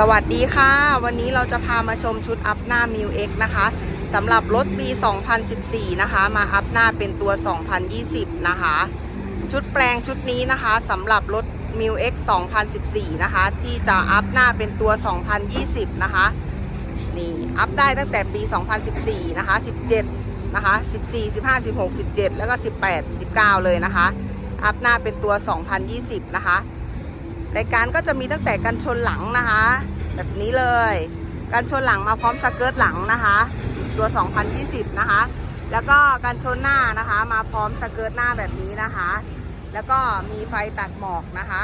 สวัสดีค่ะ วันนี้เราจะพามาชมชุดอัพหน้า m ิว X นะคะสำหรับรถปี 2014 นะคะ มาอัพหน้าเป็นตัว 2020 นะคะ ชุดแปลงชุดนี้นะคะสำหรับรถ m ิว X 2014 นะคะ ที่จะอัพหน้าเป็นตัว 2020 นะคะนี่อัพได้ตั้งแต่ปี 2014 นะคะ 17 นะคะ 14 15 16 17 แล้วก็ 18 19 เลยนะคะ อัพหน้าเป็นตัว 2020 นะคะ รายการก็จะมีตั้งแต่กันชนหลังนะคะ แบบนี้เลยกันชนหลังมาพร้อมสเกิร์ตหลังนะคะ ตัว 2020 นะคะ แล้วก็กันชนหน้านะคะมาพร้อมสเกิร์ตหน้าแบบนี้นะคะ แล้วก็มีไฟตัดหมอกนะคะ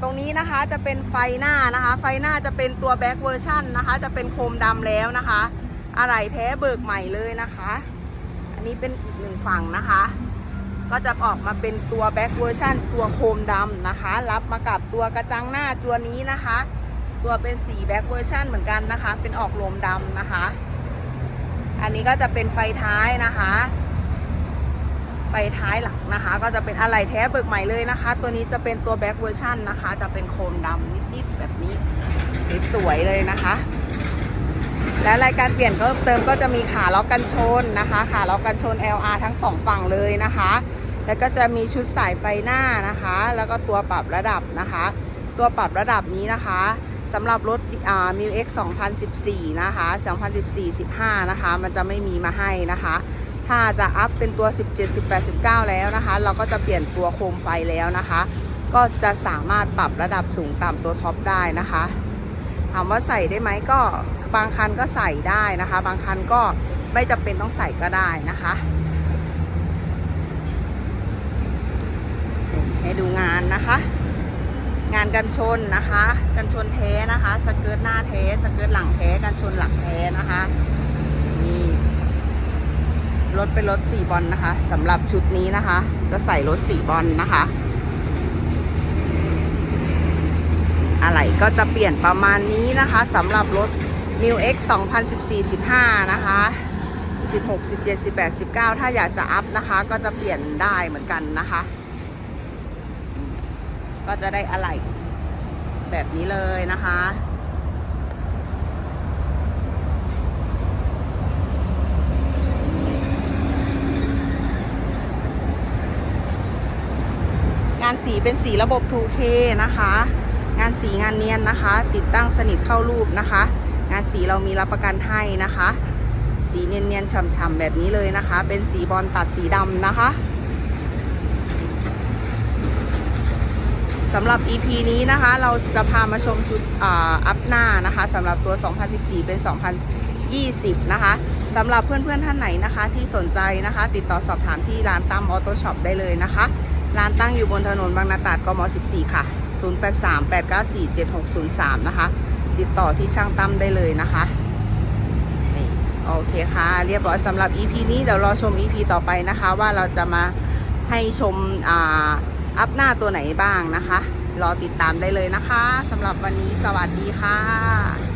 ตรงนี้นะคะจะเป็นไฟหน้านะคะ ไฟหน้าจะเป็นตัวแบ็กเวอร์ชันนะคะ จะเป็นโคมดำแล้วนะคะ อะไหล่แท้เบิกใหม่เลยนะคะ อันนี้เป็นอีกหนึ่งฝั่งนะคะ ก็จะออกมาเป็นตัวแบ็กเวอร์ชันตัวโคมดำนะคะ รับมากับตัวกระจังหน้าตัวนี้นะคะ ตัวเป็นสีแบ็กเวอร์ชันเหมือนกันนะคะ เป็นออกโลมดำนะคะ อันนี้ก็จะเป็นไฟท้ายนะคะ ไฟท้ายหลังนะคะ ก็จะเป็นอะไหล่แท้เบิกใหม่เลยนะคะ ตัวนี้จะเป็นตัวแบ็กเวอร์ชันนะคะ จะเป็นโคมดำนิดๆแบบนี้สวยๆเลยนะคะและรายการเปลี่ยนก็เติมก็จะมีขาล็อกกันชนนะคะ ขาล็อกกันชน LR ทั้งสองฝั่งเลยนะคะ แล้วก็จะมีชุดสายไฟหน้านะคะ แล้วก็ตัวปรับระดับนะคะ ตัวปรับระดับนี้นะคะสำหรับรถอ่า m ิว X 2014 นะคะ 2014-15 นะคะ มันจะไม่มีมาให้นะคะ ถ้าจะอัพเป็นตัว 17 18 19 แล้วนะคะ เราก็จะเปลี่ยนตัวโคมไฟแล้วนะคะ ก็จะสามารถปรับระดับสูงต่ำตัวท็อปได้นะคะถามว่าใส่ได้ไหมก็บางคันก็ใส่ได้นะคะ บางคันก็ไม่จำเป็นต้องใส่ก็ได้นะคะ ให้ ดูงานนะคะ งานกันชนนะคะ กันชนแท้นะคะ สเกิร์ตหน้าแท้สเกิร์ตหลังแท้กันชนหลังแท้นะคะนี่รถเป็นรถสี่บอลนะคะสำหรับชุดนี้นะคะ จะใส่รถสี่บอลนะคะอะไรก็จะเปลี่ยนประมาณนี้นะคะสำหรับรถ m ิว X 2014-15 นะคะ 16 17 18 19 ถ้าอยากจะอัพนะคะ ก็จะเปลี่ยนได้เหมือนกันนะคะ ก็จะได้อะไรแบบนี้เลยนะคะ งานสีเป็นสีระบบ 2K นะคะ งานสีงานเนียนนะคะ ติดตั้งสนิทเข้ารูปนะคะ งานสีเรามีรับประกันให้นะคะ สีเนียนๆฉ่ำๆแบบนี้เลยนะคะ เป็นสีบอลตัดสีดำนะคะ สำหรับ EP นี้นะคะ เราจะพามาชมชุดอัพหน้านะคะสำหรับตัว 2014 เป็น 2020 นะคะสำหรับเพื่อนๆท่านไหนนะคะ ที่สนใจนะคะ ติดต่อสอบถามที่ร้านตั้มออโต้ช็อปได้เลยนะคะ ร้านตั้งอยู่บนถนนบางนาตราดกม 14 ค่ะ 0838947603 นะคะ ติดต่อที่ช่างตั้มได้เลยนะคะโอเคค่ะ เรียบร้อยสำหรับ EP นี้เดี๋ยวรอชม EP ต่อไปนะคะ ว่าเราจะมาให้ชมอ่า อัพหน้าตัวไหนบ้างนะคะ รอติดตามได้เลยนะคะสำหรับวันนี้สวัสดีค่ะ